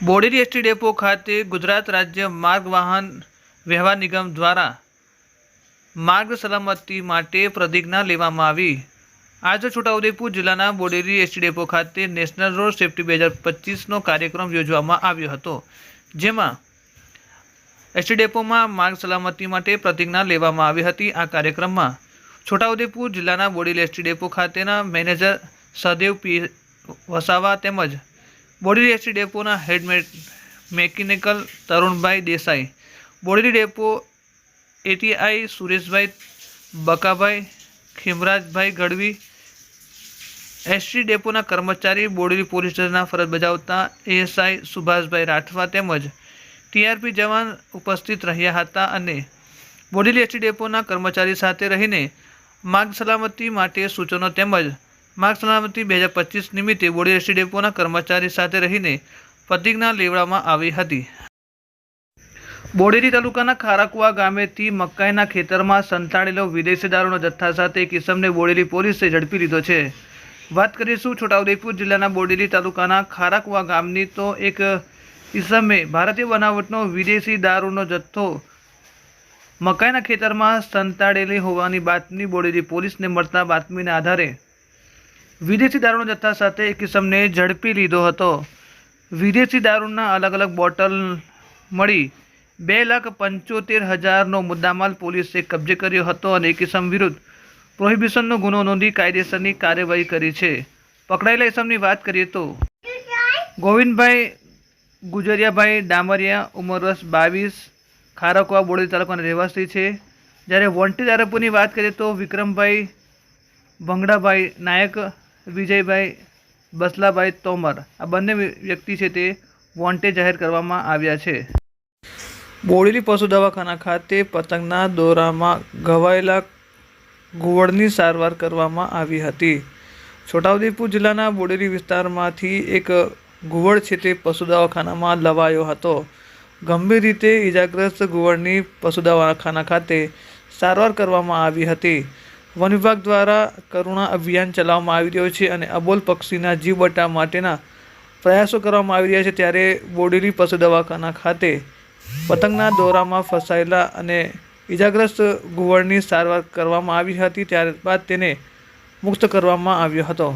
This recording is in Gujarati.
બોડેલી એસટી ડેપો ખાતે ગુજરાત રાજ્ય માર્ગ વાહન વ્યવહાર નિગમ દ્વારા માર્ગ સલામતી માટે પ્રતિજ્ઞા લેવામાં આવી. આજે છોટાઉદેપુર જિલ્લાના બોડેલી એસટી ડેપો ખાતે નેશનલ રોડ સેફ્ટી બે હજાર પચીસનો કાર્યક્રમ યોજવામાં આવ્યો હતો, જેમાં એસટી ડેપોમાં માર્ગ સલામતી માટે પ્રતિજ્ઞા લેવામાં આવી હતી. આ કાર્યક્રમમાં છોટાઉદેપુર જિલ્લાના બોડેલી એસટી ડેપો ખાતેના મેનેજર સહદેવ પી વસાવા તેમજ Bodeli ST ડેપોના head mechanical Tarunbhai Desai. Bodeli depot ATI Sureshbhai Bakabhai, Khimrajbhai Gadhvi. ST ડેપોના કર્મચારી બોડેલી પોલીસ સ્ટેશનના ફરજ બજાવતા એએસઆઈ સુભાષભાઈ રાઠવા તેમજ ટીઆરપી જવાન ઉપસ્થિત રહ્યા હતા અને બોડેલી એસટી ડેપોના કર્મચારી સાથે રહીને માર્ગ સલામતી માટે સૂચનો તેમજ માર્ગ સલામતી બે હજાર પચીસ નિમિત્તે બોડી એસટી ડેપોના કર્મચારી સાથે રહીને પ્રતિજ્ઞા લેવડાવવામાં આવી હતી. બોડેલી તાલુકાના ખારાકુવા ગામેથી મકાઈના ખેતરમાં સંતાડેલો વિદેશી દારૂનો જથ્થા સાથે એક ઇસમને બોડેલી પોલીસે ઝડપી લીધો છે. વાત કરીશું છોટાઉદેપુર જિલ્લાના બોડેલી તાલુકાના ખારાકુવા ગામની તો એક ઇસમે ભારતીય બનાવટનો વિદેશી દારૂનો જથ્થો મકાઈના ખેતરમાં સંતાડેલી હોવાની બાતમી બોડેલી પોલીસને મળતા બાતમીના આધારે વિદેશી દારૂના જથ્થા સાથે એક કિસમને ઝડપી લીધો હતો. વિદેશી દારૂના અલગ અલગ બોટલ મળી બે લાખ પંચોતેર હજારનો મુદ્દામાલ પોલીસે કબજે કર્યો હતો અને કિસમ વિરુદ્ધ પ્રોહિબિશનનો ગુનો નોંધી કાયદેસરની કાર્યવાહી કરી છે. પકડાયેલા ઇસમની વાત કરીએ તો ગોવિંદભાઈ ગુજરિયાભાઈ ડામરિયા ઉંમર વર્ષ બાવીસ, ખારકવા બોડેલી તાલુકાના રહેવાસી છે. જ્યારે વોન્ટેડ આરોપીની વાત કરીએ તો વિક્રમભાઈ ભંગડાભાઈ નાયક વિજયભાઈ બસલાભાઈ તોમર. આ બંને વ્યક્તિ છે તે વોન્ટેડ જાહેર કરવામાં આવ્યા છે. બોડેલી પશુ દવાખાના ખાતે પતંગના દોરામાં ઘવાયેલા ઘુવડની સારવાર કરવામાં આવી હતી. છોટાઉદેપુર જિલ્લાના બોડેલી વિસ્તારમાંથી એક ઘુવડ છે તે પશુ દવાખાનામાં લવાયો હતો. ગંભીર રીતે ઇજાગ્રસ્ત ઘુવડની પશુ દવાખાના ખાતે સારવાર કરવામાં આવી હતી. વન વિભાગ દ્વારા કરુણા અભિયાન ચલાવવામાં આવી રહ્યો છે અને અબોલ પક્ષીના જીવ બટા માટેના પ્રયાસો કરવામાં આવી રહ્યા છે. ત્યારે બોડેલી પશુ દવાખાના ખાતે પતંગના દોરામાં ફસાયેલા અને ઇજાગ્રસ્ત ઘુવડની સારવાર કરવામાં આવી હતી. ત્યારબાદ તેને મુક્ત કરવામાં આવ્યો હતો.